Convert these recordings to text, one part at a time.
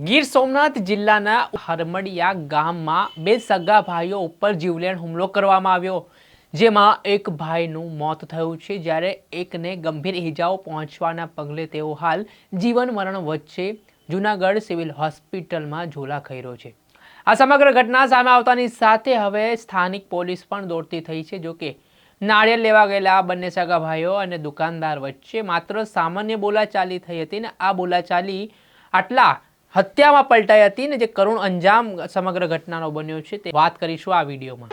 ગીર સોમનાથ જિલ્લાના હરમડિયા ગામમાં બે સગા ભાઈઓ ઉપર જીવલેણ હુમલો કરવામાં આવ્યો, જેમાં એક ભાઈનું મોત થયું છે. જ્યારે એકને ગંભીર ઇજાઓ પહોંચવાના પગલે તેઓ હાલ જીવન મરણ વચ્ચે જૂનાગઢ સિવિલ હોસ્પિટલમાં ઝોલા ખાઈ છે. આ સમગ્ર ઘટના સામે આવતાની સાથે હવે સ્થાનિક પોલીસ પણ દોડતી થઈ છે. જોકે નાળિયેર લેવા ગયેલા આ બંને સગા ભાઈઓ અને દુકાનદાર વચ્ચે માત્ર સામાન્ય બોલાચાલી થઈ હતી ને આ બોલાચાલી આટલા હત્યામાં પલટાઈ હતી ને જે કરુણ અંજામ સમગ્ર ઘટનાનો બન્યો છે તે વાત કરીશું આ વિડીયોમાં.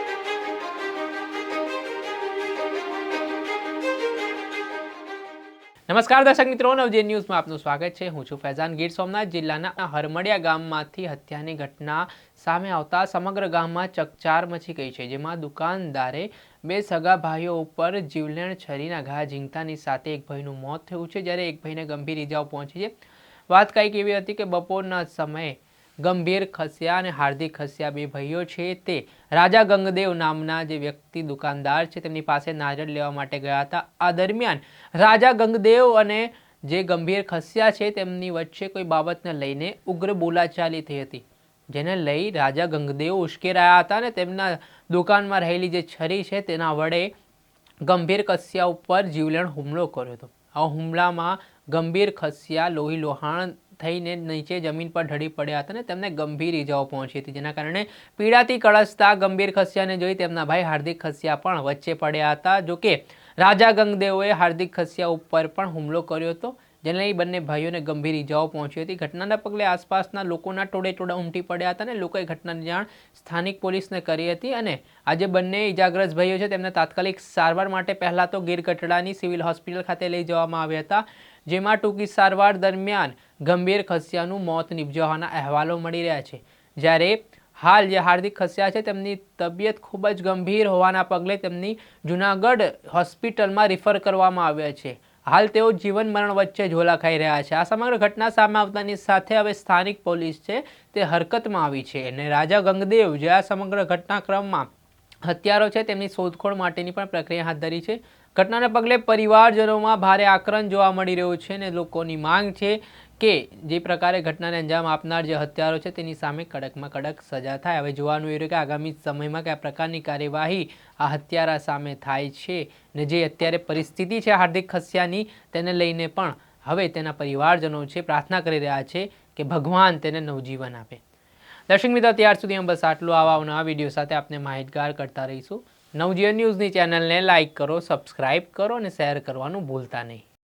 નમસ્કાર દર્શક મિત્રો નવજે ન્યૂઝમાં આપનું સ્વાગત છે. હું છું ફૈઝાન ગીર સોમનાથ, જિલ્લાના હરમડિયા ગામમાંથી હત્યાની ઘટના સામે આવતા સમગ્ર ગામમાં ચકચાર મચી ગઈ છે, જેમાં દુકાનદારે બે સગા ભાઈઓ ઉપર જીવલેણ છરીના ઘા ઝીંકતાની સાથે એક ભાઈનું મોત થયું છે, જ્યારે એક ભાઈને ગંભીર ઈજાઓ પહોંચી છે. વાત કંઈક એવી હતી કે બપોરના સમયે ગંભીર ખસ્યા અને હાર્દિક ખસ્યા બે ભાઈઓ છે તે રાજા ગંગદેવ નામના જે વ્યક્તિ દુકાનદાર છે તેમની પાસે નારિયેળ લેવા માટે ગયા હતા. આ દરમિયાન રાજા ગંગદેવ અને જે ગંભીર ખસ્યા છે તેમની વચ્ચે કોઈ બાબતને લઈને ઉગ્ર બોલાચાલી થઈ હતી, જેને લઈ રાજા ગંગદેવ ઉશ્કેરાયા હતા અને તેમના દુકાનમાં રહેલી જે છરી છે તેના વડે ગંભીર ખસ્યા ઉપર જીવલેણ હુમલો કર્યો હતો. આ હુમલામાં ગંભીર ખસ્યા, લોહી લોહાણ થઈને નીચે જમીન પર ઢળી પડ્યા હતા અને તેમને ગંભીર ઈજાઓ પહોંચી હતી, જેના કારણે પીડાથી કળસતા ગંભીર ખસિયાને જોઈ તેમના ભાઈ હાર્દિક ખસિયા પણ વચ્ચે પડ્યા હતા. જોકે રાજા ગંગદેવોએ હાર્દિક ખસિયા ઉપર પણ હુમલો કર્યો હતો. જેને લઈ બંને ભાઈઓને ગંભીર ઈજાઓ પહોંચી હતી. ઘટનાના પગલે આસપાસના લોકોના ટોળે ટોળા ઉમટી પડ્યા હતા અને લોકોએ ઘટનાની જાણ સ્થાનિક પોલીસને કરી હતી અને આજે બંને ઇજાગ્રસ્ત ભાઈઓ છે તેમને તાત્કાલિક સારવાર માટે પહેલાં તો ગીરગઢડાની સિવિલ હોસ્પિટલ ખાતે લઈ જવામાં આવ્યા હતા, જેમાં ટૂંકી સારવાર દરમિયાન ગંભીર ખસિયાનું મોત નિપજવાના અહેવાલો મળી રહ્યા છે. જ્યારે હાલ જે હાર્દિક ખસ્યા છે તેમની તબિયત ખૂબ જ ગંભીર હોવાના પગલે તેમની જુનાગઢ હોસ્પિટલમાં રિફર કરવામાં આવ્યા છે. હાલ તેઓ જીવન મરણ વચ્ચે ઝોલા ખાઈ રહ્યા છે. આ સમગ્ર ઘટના સામે આવતાની સાથે હવે સ્થાનિક પોલીસ છે તે હરકતમાં આવી છે અને રાજા ગંગદેવ જે આ સમગ્ર ઘટનાક્રમમાં હત્યારો છે તેમની શોધખોળ માટેની પણ પ્રક્રિયા હાથ ધરી છે. ઘટનાને પગલે પરિવારજનોમાં ભારે આક્રંદ જોવા મળી રહ્યો છે અને લોકોની માંગ છે કે જે પ્રકારે ઘટનાને અંજામ આપનાર જે હત્યારો છે, તેની સામે કડકમાં કડક સજા થાય. હવે જોવાનું એ રહ્યું કે આગામી સમયમાં કયા પ્રકારની કાર્યવાહી આ હત્યારા સામે થાય છે ને જે અત્યારે પરિસ્થિતિ છે, હાર્દિક ખસ્યાની, તેને લઈને પણ હવે તેના પરિવારજનો છે, પ્રાર્થના કરી રહ્યા છે કે ભગવાન તેને નવજીવન આપે. દર્શક મિત્રો, ત્યાર સુધી બસ આટલું આવા નવા વીડિયો સાથે આપને માહિતગાર કરતા રહીશું. નવજીવન ન્યૂઝની ચેનલને લાઇક કરો, સબસ્ક્રાઇબ કરો અને શેર કરવાનું ભૂલતા નહીં.